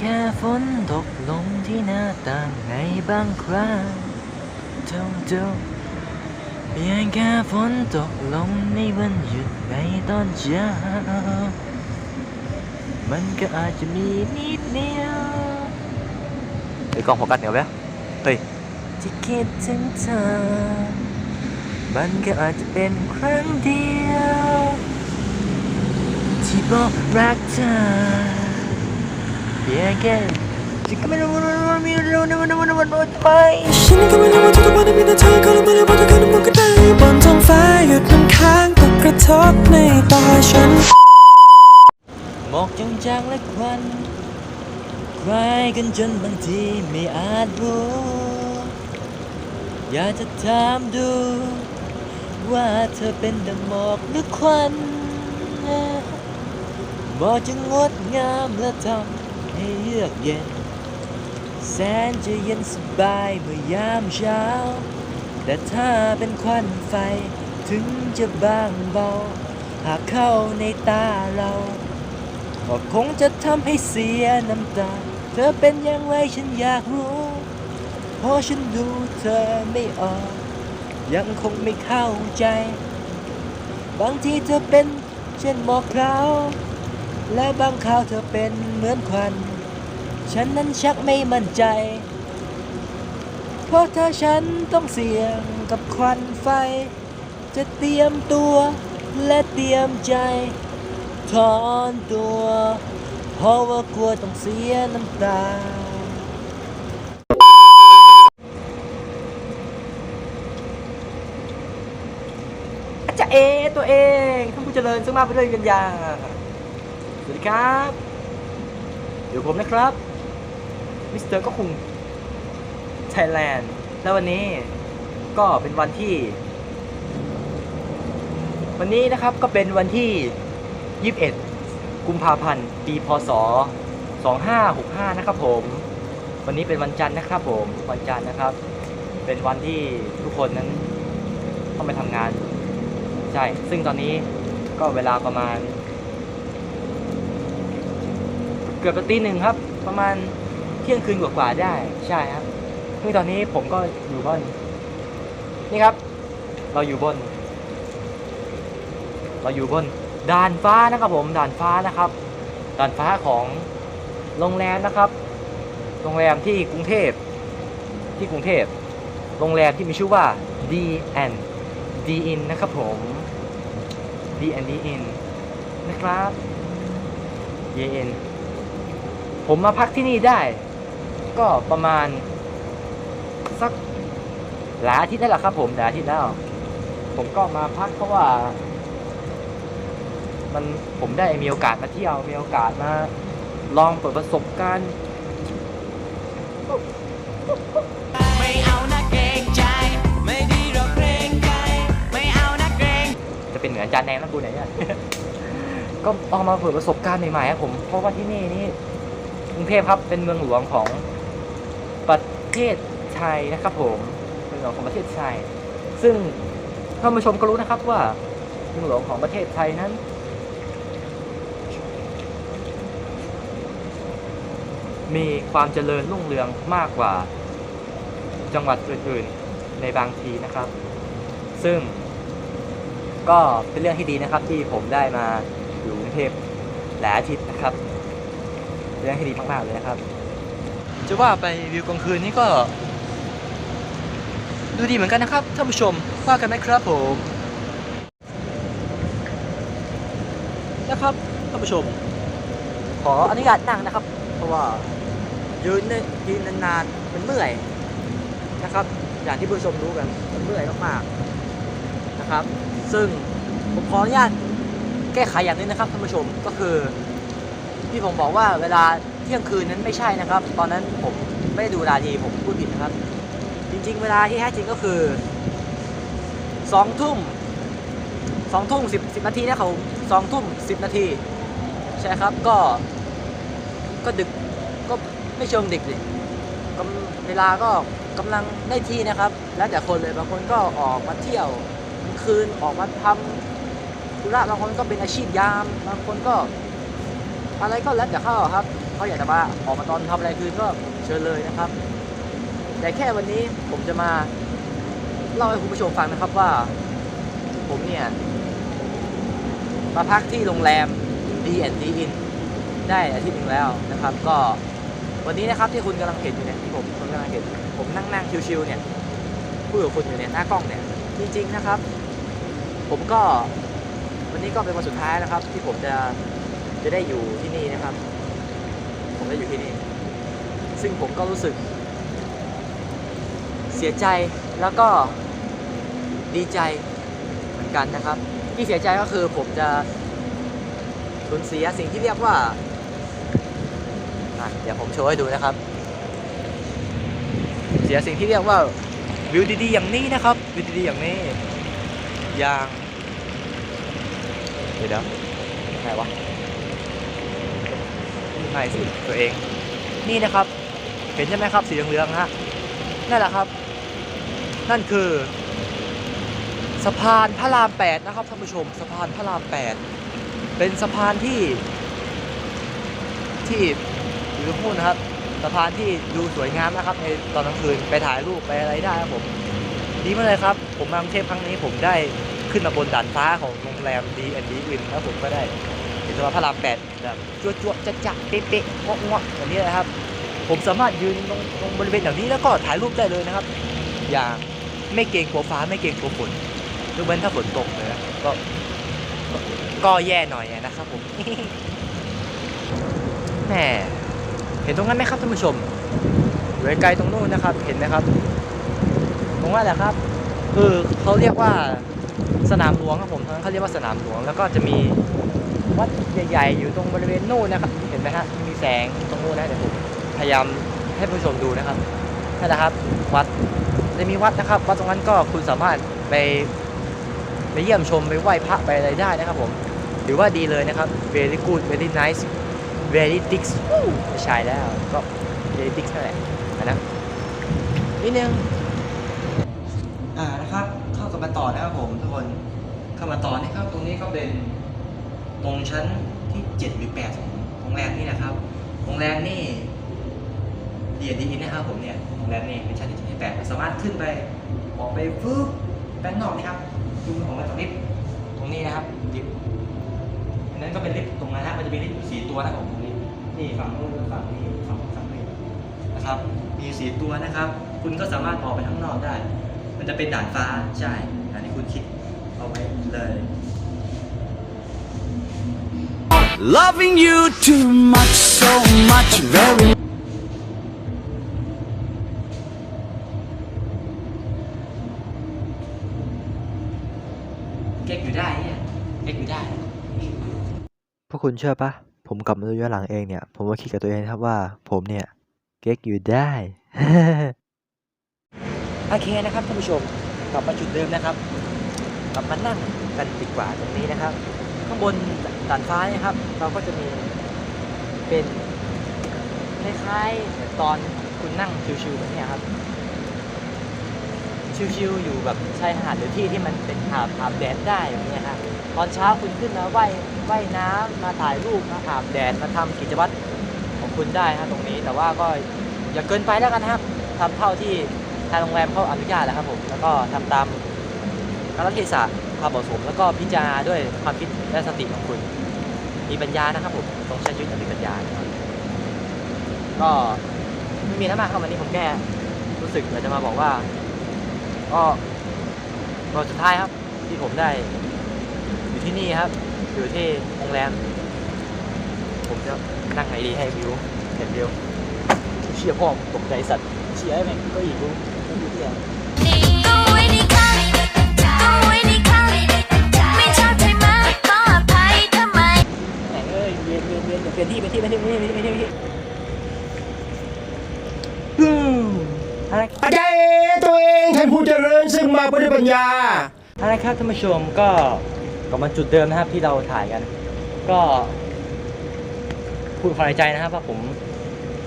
แค่ฝนตกลงที่หน้าต่างในบางครั้งเท่าเดิมเพียงแค่ฝนตกลงในวันหยุดในตอนเช้า มันก็อาจจะมีนิดเดียวเฮ้กล้องโฟกัสเหนียวไหมเฮ้ยที่คิดถึงเธอ มันก็อาจจะเป็นครั้งเดียว ที่บอกรักเธอ เพียงแค่ฉันก็ไม่รู้ว่าไม่รู้นะว่าวันวันวันไปฉันก็ไม่รู้ว่าทุกๆวันมีแต่เธอเขารู้ไหมว่าทุกคืนมันก็ได้บนท้องฟ้าหยดน้ำค้างตกกระทบในตาฉันหมอกจางและควันคล้ายกันจนบางทีไม่อาจรู้อยากจะถามดู ว่าเธอเป็นดังหมอกหรือควันหมอกจะงดงามและทำ ให้เยือกเย็น แสนจะเย็นสบายเมื่อยามเช้า แต่ถ้าเป็นควันไฟถึงจะบางเบา หากเข้าในตาเราก็คงจะทำให้เสียน้ำตา เธอเป็นอย่างไรฉันอยากรู้ เพราะฉันดูเธอไม่ออก ยังคงไม่เข้าใจ บางทีเธอเป็นเช่นหมอกคราว และบางคราวเธอเป็นเหมือนควัน ฉันนั้นชักไม่มั่นใจ เพราะถ้าฉันต้องเสี่ยงกับควันไฟ จะเตรียมตัวและเตรียมใจ ถอนตัว เพราะว่ากลัวต้องเสียน้ำตาจะเอตัวเองท่านผู้เจริญซึ่งมากไปด้วยกันอย่าง สวัสดีครับ เดี๋ยวผมนะครับ มิสเตอร์ก็คงไทยแลนด์ แล้ววันนี้ก็เป็นวันที่ วันนี้นะครับก็เป็นวันที่ 21 กุมภาพันธ์ ปี พศ 2565 นะครับผม วันนี้เป็นวันจันทร์นะครับผม วันจันทร์นะครับ เป็นวันที่ทุกคนนั้นต้องไปทำงาน ใช่ ซึ่งตอนนี้ก็เวลาประมาณ เกือบจะตีหนึ่งครับ ประมาณเที่ยงคืนกว่าๆได้ใช่ครับซึ่งตอนนี้ผมก็อยู่บน นี่ครับ เราอยู่บน เราอยู่บนด่านฟ้านะครับผมด่านฟ้านะครับด่านฟ้าของโรงแรมนะครับ โรงแรมที่กรุงเทพที่กรุงเทพโรงแรมที่มีชื่อว่า DN D In นะครับผม D N D In นะครับ D In ผมมาพักที่นี่ได้ ก็ประมาณ สักหลายอาทิตย์ได้แล้วครับ ผมหลายอาทิตย์แล้ว ผมก็มาพักเพราะว่า มันผมได้มีโอกาสมาเที่ยวมีโอกาสมาลองเปิดประสบการณ์ไม่เอานะเกรงใจ ไม่ดีหรอกเกรงใจ ไม่เอานะเกรง จะเป็นเหมือนจานแดงแล้วกูไหนเนี่ย ก็ลองมาเปิดประสบการณ์ใหม่ๆครับผม เพราะว่าที่นี่นี่ กรุงเทพครับเป็นเมืองหลวงของประเทศไทยนะครับผมเมืองหลวงของประเทศไทยซึ่งท่านผู้ชมก็รู้นะครับว่าเมืองหลวงของประเทศไทยนั้น มีความเจริญรุ่งเรืองมากกว่าจังหวัดอื่นๆในบางทีนะครับ ซึ่งก็เป็นเรื่องที่ดีนะครับที่ผมได้มาอยู่กรุงเทพหลายอาทิตย์นะครับ เรื่องที่ดีมากๆเลยนะครับ จะว่าไปวิวกลางคืนนี่ก็ ดูดีเหมือนกันนะครับท่านผู้ชมว่ากันไหมครับผมนะครับท่านผู้ชม ขออนุญาตนั่งนะครับ เพราะว่ายืนเนี่ยยืนนานๆมันเมื่อยนะครับ อย่างที่ผู้ชมรู้กันมันเมื่อยมากๆนะครับ ซึ่งผมขออนุญาตแก้ไขอย่างนึงนะครับท่านผู้ชมก็คือ ที่ผมบอกว่าเวลาเที่ยงคืนนั้นไม่ใช่นะครับ ตอนนั้นผมไม่ได้ดูเวลาดีผมพูดผิดนะครับ จริง ๆ เวลาที่แท้จริงก็คือสองทุ่มสองทุ่มสิบสิบนาทีนะครับผมสองทุ่มสิบนาทีใช่ครับก็ก็ดึกก็ไม่เชิงดึกเลยเวลาก็กำลังได้ที่นะครับ แล้วแต่คนเลยบางคนก็ออกมาเที่ยวกลางคืนออกมาทำธุระบางคนก็เป็นอาชีพยาม บางคนก็ อะไรก็แล้วแต่เขาครับเขาอยากจะมาออกมาตอนทำอะไรคือก็เชิญเลยนะครับ แต่แค่วันนี้ผมจะมาเล่าให้คุณผู้ชมฟังนะครับว่า ผมเนี่ยมาพักที่โรงแรม D&D Inn ได้อาทิตย์หนึ่งแล้วนะครับ ก็วันนี้นะครับที่คุณกำลังเห็นอยู่เนี่ยที่ผมคุณกำลังเห็น ผมนั่งนั่งชิวๆเนี่ยพูดกับคุณอยู่เนี่ยหน้ากล้องเนี่ยจริงๆนะครับ ผมก็วันนี้ก็เป็นวันสุดท้ายนะครับ ที่ผมจะ จะได้อยู่ที่นี่นะครับ ผมได้อยู่ที่นี่ ซึ่งผมก็รู้สึก เสียใจแล้วก็ดีใจเหมือนกันนะครับ ที่เสียใจก็คือผมจะสูญเสียสิ่งที่เรียกว่าอะเดี๋ยวผมโชว์ให้ดูนะครับ เสียสิ่งที่เรียกว่าวิวดีๆอย่างนี้นะครับวิวดีๆอย่างนี้ อย่างเดี๋ยวเดี๋ยวไหนวะ ไหนสิตัวเอง นี่นะครับ เห็นใช่ไหมครับสีเหลืองๆฮะนั่นแหละครับ นั่นคือสะพานพระรามแปดนะครับท่านผู้ชมสะพานพระรามแปดเป็นสะพานที่ ที่อยู่ตรงนู้นนะครับสะพานที่ดูสวยงามนะครับในตอนกลางคืนไปถ่ายรูปไปอะไรได้ครับผมดีมากเลยครับ ผมมากรุงเทพครั้งนี้ผมได้ขึ้นมาบนด่านฟ้าของโรงแรมดีแอนดีอินแล้วผมก็ได้เห็น สะพานพระรามแปดแบบจั่วจั่วๆจะจะๆเป๊ะเป๊ะงอกงอกแบบนี้นะครับ ผมสามารถยืนตรงตรงบริเวณอย่างนี้แล้วก็ถ่ายรูปได้เลยนะครับ อย่างไม่เกรงกลัวฟ้าไม่เกรงกลัวฝนยกเว้นถ้าฝนตกเลยนะก็ก็ก็แย่หน่อยนะครับผมแหมเห็นตรงนั้นไหมครับท่านผู้ชมอยู่ไกลๆตรงนู้นนะครับ เห็นไหมครับ ตรงนั้นแหละครับ คือเขาเรียกว่าสนามหลวงครับผมทางนั้นเขาเรียกว่าสนามหลวงแล้วก็จะมี วัดใหญ่ๆอยู่ตรงบริเวณนู้นนะครับ เห็นไหมฮะมีแสงตรงนู้นนะเดี๋ยวผมพยายามให้ผู้ชมดูนะครับนั่นแหละครับวัดจะมีวัดนะครับ วัดตรงนั้นก็คุณสามารถไปไปเยี่ยมชมไปไหว้พระไปอะไรได้นะครับผมถือว่าดีเลยนะครับ very good very nice very dix อู้ไม่ใช่แล้วก็ very dix นั่นแหละนะนิดนึงอ่านะครับ เข้ากันมาต่อนะครับผมทุกคนเข้ามาต่อนะครับตรงนี้ก็เป็น ตรงชั้นที่7หรือ8ของโรงแรมนี่นะครับโรงแรมนี่เดียดีนะครับผมเนี่ยโรงแรมนี่เป็นชั้นที่7ที่8สามารถขึ้นไปออกไปฟึ๊บด้นนอกนะครับดูของเราตรงลิฟต์ตรงนี้นะครับลิฟต์อันนั้นก็เป็นลิฟต์ตรงนั้นนะมันจะมีลิฟต์สี่ตัวนะครับผมตรงนี้นี่ฝั่งนู้นฝั่งนี้ฝั่งฝั่งนี้นะครับมีสี่ตัวนะครับ คุณก็สามารถออกไปข้างนอกได้ มันจะเป็นด่านฟ้าใช่อย่างที่คุณคิดเอาไว้เลย Loving you too much so much very เก๊กอยู่ได้เนี่ยเก๊กอยู่ได้ พวกคุณเชื่อปะผมกลับมาดูย้อนหลังเองเนี่ย ผมก็คิดกับตัวเองนะครับว่า ผมเนี่ย เก๊กอยู่ได้ โอเคนะครับท่านผู้ชมกลับมาจุดเดิมนะครับ กลับมานั่งกันดีกว่าตรงนี้นะครับ ข้างบนด่านฟ้านี่ยครับ เราก็จะมีเป็นคล้ายๆตอนคุณนั่งชิวๆแบบเนี้ยครับ ชิวๆอยู่แบบชายหาดหรือที่ที่มันเป็นอาบอาบแดดได้อย่างเงี้ยครับตอนเช้าคุณขึ้นมาว่ายว่ายน้ำมาถ่ายรูปมาอาบแดดมาทำกิจวัตรของคุณได้ครับตรงนี้แต่ว่าก็อย่าเกินไปแล้วกันนะครับทำเท่าที่ทางโรงแรมเขาอนุญาตแหละครับผมแล้วก็ทำตามกาลเทศะ ความเหมาะสมแล้วก็พิจารณาด้วยความคิดและสติของคุณ มีปัญญานะครับผมต้องใช้ชีวิตอย่างมีปัญญานะครับก็ไม่มีอะไรมากครับวันนี้ผมแค่รู้สึกอยากจะมาบอกว่า ก็วันสุดท้ายครับ ที่ผมได้อยู่ที่นี่ครับ อยู่ที่โรงแรมผมจะนั่งไหนดีให้วิวเห็นวิวเชียร์พ่อตกใจสัตว์เชียร์ให้แม่งก็อีกรู้ไม่อยู่ที่ไหน เปลี่ยนที่เปลี่ยนที่เปลี่ยนที่เปลี่ยนที่เปลี่ยนที่เปลี่ยนที่อืมอะไรอาจารย์ตัวเองท่านผู้เจริญซึ่งมาบริปัญญาอาละครับท่านผู้ชมก็กลับมาจุดเดิมนะครับที่เราถ่ายกัน ก็พูดความในใจนะครับว่าผม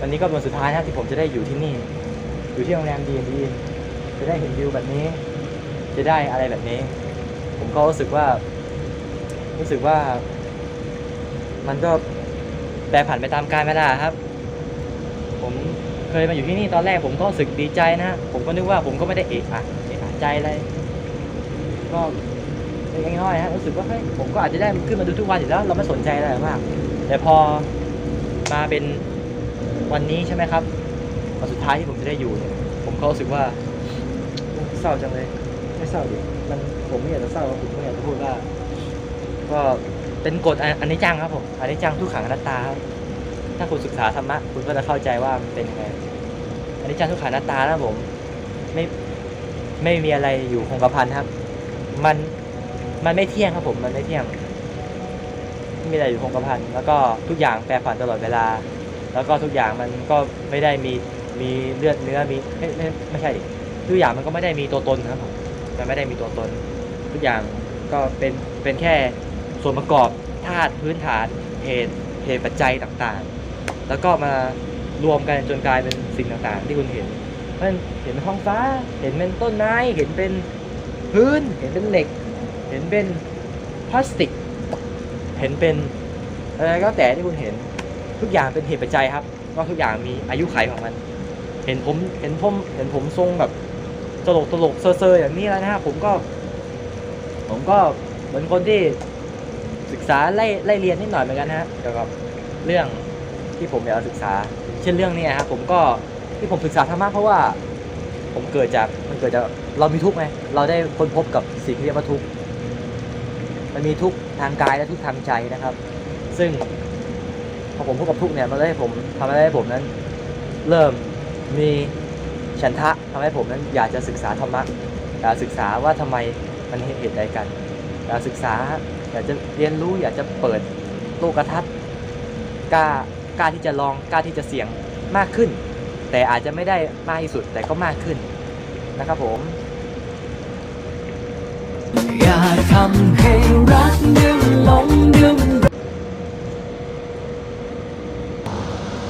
วันนี้ก็เป็นวันสุดท้ายนะครับที่ผมจะได้อยู่ที่นี่ อยู่ที่โรงแรมดีดีจะได้เห็นวิวแบบนี้ จะได้อะไรแบบนี้ ผมก็รู้สึกว่า รู้สึกว่า มันก็ แปรผันไปตามกาลเวลาครับ ผมเคยมาอยู่ที่นี่ตอนแรกผมก็รู้สึกดีใจนะ ผมก็นึกว่าผมก็ไม่ได้เอะอะเอะอะใจอะไร ก็เล็กน้อยฮะรู้สึกว่าเฮ้ยผมก็อาจจะได้ขึ้นมาดูทุกวันอยู่แล้ว เราไม่สนใจอะไรมาก แต่พอมาเป็นวันนี้ใช่ไหมครับวันสุดท้ายที่ผมจะได้อยู่เนี่ยผมก็รู้สึกว่าเศร้าจังเลย ไม่เศร้าดิมันผมไม่อยากจะเศร้าผมไม่อยากจะพูดว่าก็ เป็นกฎอันนี้จังครับผมอันนี้จังทุกขังอนัตตาครับถ้าคุณศึกษาธรรมะคุณก็จะเข้าใจว่ามันเป็นยังไงอันนี้จังทุกขังอนัตตานะผมไม่ไม่มีอะไรอยู่คงกระพันครับ มันมันไม่เที่ยงครับผมมันไม่เที่ยงไม่มีอะไรอยู่คงกระพันแล้วก็ทุกอย่างแปรผันตลอดเวลา แล้วก็ทุกอย่างมันก็ไม่ได้มีมีเลือดเนื้อมีไม่ไม่ไม่ใช่ทุกอย่างมันก็ไม่ได้มีตัวตนครับผมมันไม่ได้มีตัวตน ทุกอย่างก็เป็นเป็นแค่ ส่วนประกอบธาตุพื้นฐานเหตุเหตุปัจจัยต่างๆ แล้วก็มารวมกันจนกลายเป็นสิ่งต่างๆ ที่คุณเห็นมันเห็นเป็นท้องฟ้า เห็นเป็นต้นไม้เห็นเป็นพื้น เห็นเป็นเหล็ก เห็นเป็นพลาสติก เห็นเป็นอะไรก็แต่ที่คุณเห็นทุกอย่างเป็นเหตุปัจจัยครับว่าทุกอย่างมีอายุขัยของมัน เห็นผมเห็นผมเห็นผมทรงแบบตลกตลกเซอร์ๆอย่างนี้แล้วนะฮะผมก็ ผมก็เหมือนคนที่ ศึกษาไล่ไล่เรียนนิดหน่อยเหมือนกันนะฮะเกี่ยวกับเรื่องที่ผมอยากจะศึกษา เช่นเรื่องนี้ครับผมก็ที่ผมศึกษาธรรมะเพราะว่าผมเกิดจากมันเกิดจากเรามีทุกข์ไงเราได้ค้นพบกับสิ่งที่เรียกว่าทุกข์มันมีทุกข์ทางกายและทุกข์ทางใจนะครับ ซึ่งพอผมพบกับทุกข์เนี่ยมันได้ให้ผมทำให้ผมนั้น เริ่มมีฉันทะทำให้ผมนั้นอยากจะศึกษาธรรมะอยากศึกษาว่าทำไมมันเหตุใดกันอยากศึกษา อยากจะเรียนรู้อยากจะเปิดโลกทัศน์กล้ากล้าที่จะลองกล้าที่จะเสี่ยงมากขึ้น แต่อาจจะไม่ได้มากที่สุดแต่ก็มากขึ้นนะครับผม อย่าทำให้รักเดื่มหลงเดื่ม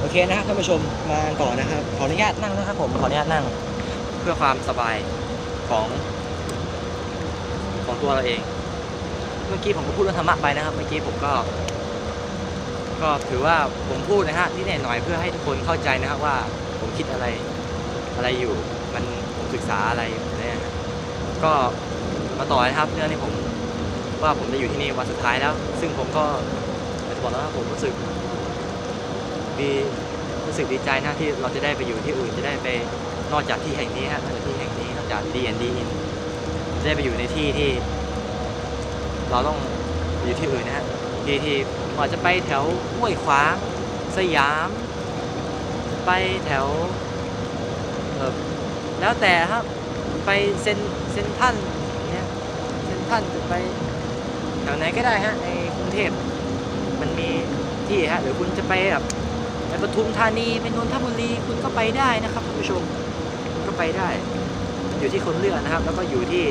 โอเคนะครับท่านผู้ชมมาก่อนนะครับ ขออนุญาตนั่งนะครับผมขออนุญาตนั่ง เพื่อความสบายของ ของตัวเราเองเมื่อกี้ผมก็พูดเรื่องธรรมะไปนะครับ เมื่อกี้ผมก็ ก็ถือว่าผมพูดนะฮะที่แน่หน่อยเพื่อให้ทุกคนเข้าใจนะครับว่าผมคิดอะไรอะไรอยู่ มันผมศึกษาอะไรเนี่ยก็มาต่อนะครับเรื่องที่ผมว่าผมจะอยู่ที่นี่วันสุดท้ายแล้ว ซึ่งผมก็จะบอกแล้วว่าผมรู้สึกดีรู้สึกดีใจนะที่เราจะได้ไปอยู่ที่อื่นจะได้ไปนอกจากที่แห่งนี้ฮะนอกจากที่แห่งนี้นอกจาก D&D จะได้ไปอยู่ในที่ที่ เราต้องอยู่ที่อื่นนะฮะทีที่อาจจะไปแถวห้วยขวางสยาม ไปแถวเออแล้วแต่ครับไปเซนเซนทรันอย่างเงี้ยเซนทรันจะไปแถวไหนก็ได้ฮะในกรุงเทพมันมีที่ฮะหรือคุณจะไปแบบไปปทุมธานีไปนนทบุรีคุณก็ไปได้นะครับท่านผู้ชมก็ไปได้ อยู่ที่คนเลือกนะครับ แล้วก็อยู่ที่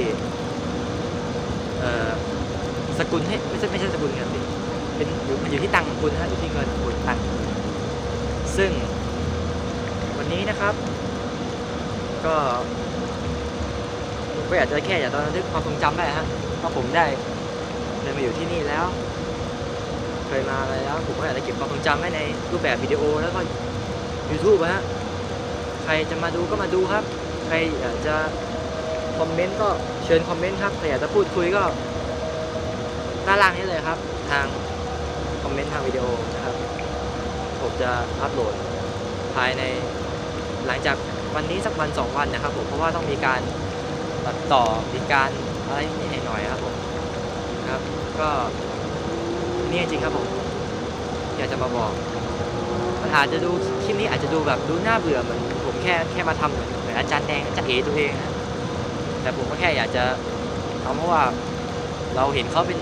เอ่อ สกุลให้ไม่ใช่ไม่ใช่สกุลเงินสิเป็นอยู่มันอยู่ที่ตังค์ของคุณนะฮะอยู่ที่เงินคุณตังค์ซึ่งวันนี้นะครับ ก็ผมก็อยากจะแค่อยากจะระลึกความทรงจำได้ฮะว่าผมได้เดินมาอยู่ที่นี่แล้ว เคยมาอะไรแล้ว ผมก็อยากจะเก็บความทรงจำไว้ในรูปแบบวิดีโอแล้วก็ YouTube ฮะใครจะมาดูก็มาดูครับ ใครอยากจะคอมเมนต์ก็เชิญคอมเมนต์ครับ ใครอยากจะพูดคุยก็ ด้านล่างนี้เลยครับ ทางคอมเมนต์ทางวิดีโอนะครับ ผมจะอัปโหลดภายในหลังจากวันนี้สักวันสองวันนะครับผมเพราะว่าต้องมีการตัดต่อมีการอะไรนิดหน่อยครับผมครับ ก็นี่จริงครับผมอยากจะมาบอกมันอาจจะดูคลิปนี้อาจจะดูแบบดูน่าเบื่อเหมือนผมแค่แค่มาทำเหมือนเหมือนอาจารย์แดงอาจารย์เอตัวเองนะแต่ผมก็แค่อยากจะทำเพราะว่าเราเห็นเขาเป็น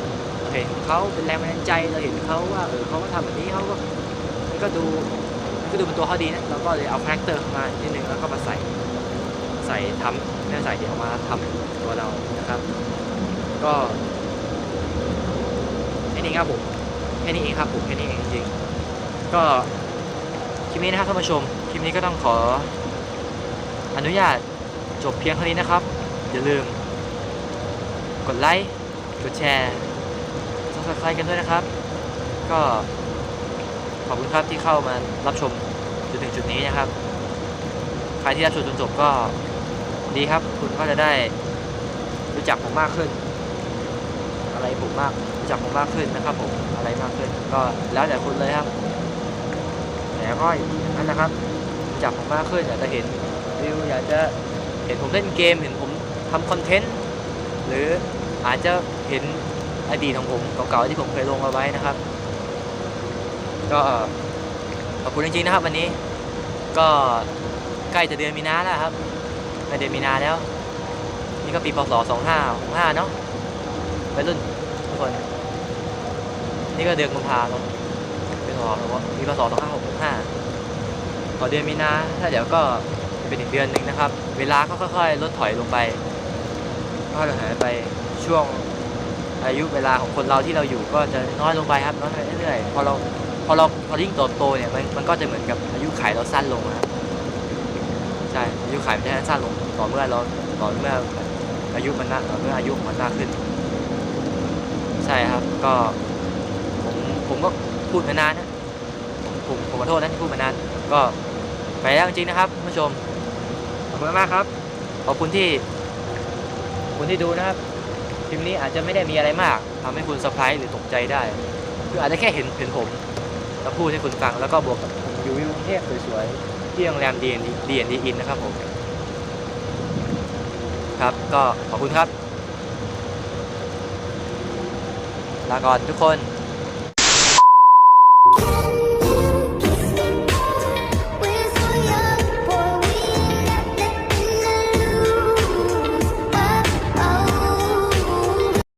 เห็นเขาเป็นแรงบันดาลใจเราเห็นเขาว่าเออเขาก็ทำแบบนี้เขาก็มันก็ดูมันก็ดูเป็นตัวเขาดีนะเราก็เลยเอาคาแรคเตอร์เข้ามานิดนึงแล้วก็มาใส่ใส่ทำไม่ใส่เดี๋ยวเอามาทำตัวเรานะครับ ก็แค่นี้ครับผมแค่นี้เองครับผมแค่นี้เองจริงๆก็คลิปนี้นะครับท่านผู้ชมคลิปนี้ก็ต้องขออนุญาตจบเพียงเท่านี้นะครับ อย่าลืม กดไลค์ กดแชร์ subscribe กันด้วยนะครับ ก็ขออบคุณครับที่เข้ามารับชมจนถึงจุดนี้นะครับ ใครที่รับชมจนจบก็ดีครับ คุณก็จะได้รู้จักผมมากขึ้น อะไรผมมากรู้จักผมมากขึ้นนะครับ ผมอะไรมากขึ้น ก็แล้วแต่คุณเลยครับแต่ก็อย่างนั้นนะครับรู้จักผมมากขึ้นอยากจะเห็นวิวอยากจะเห็นผมเล่นเกมเห็นผมทำคอนเทนต์หรืออาจจะเห็น อดีตของผมเก่าๆที่ผมเคยลงเอาไว้นะครับ ก็ขอบคุณจริงๆนะครับ วันนี้ก็ใกล้จะเดือนมีนาแล้วครับใกล้เดือนมีนาแล้ว นี่ก็ปีพศ2565เนาะไปรุ่นทุกคน นี่ก็เดือนกุมภาพันธ์เป็นพศปีพศ2565พอเดือนมีนาถ้าเดี๋ยวก็เป็นอีกเดือนหนึ่งนะครับ เวลาก็ค่อยๆลดถอยลงไปค่อยๆหายไปช่วง อายุเวลาของคนเราที่เราอยู่ก็จะน้อยลงไปครับน้อยไปเรื่อยๆพอเราพอเราพอยิ่งโตโตๆเนี่ยมันมันก็จะเหมือนกับอายุขัยเราสั้นลงนะครับใช่อายุขัยมันจะสั้นลงต่อเมื่อเราต่อเมื่ออายุมันมากต่อเมื่ออายุของมันมากขึ้น ใช่ครับก็ผมผมก็พูดมานานนะผมผมผมขอโทษนะที่พูดมานานก็ไปแล้วจริงๆนะครับคุณผู้ชมขอบคุณมากครับขอบคุณที่ขอบคุณที่ดูนะครับค ลิปนี้อาจจะไม่ได้มีอะไรมากทำให้คุณเซอร์ไพรส์หรือตกใจได้คืออาจจะแค่เห็นเห็นผมแล้วพูดให้คุณฟังแล้วก็บวกกับอยู่วิวกรุงเทพสวยๆที่โรงแรมดีอ็นดีอ็นดีอินนะครับผมครับก็ขอบคุณครับลาก่อนทุกคน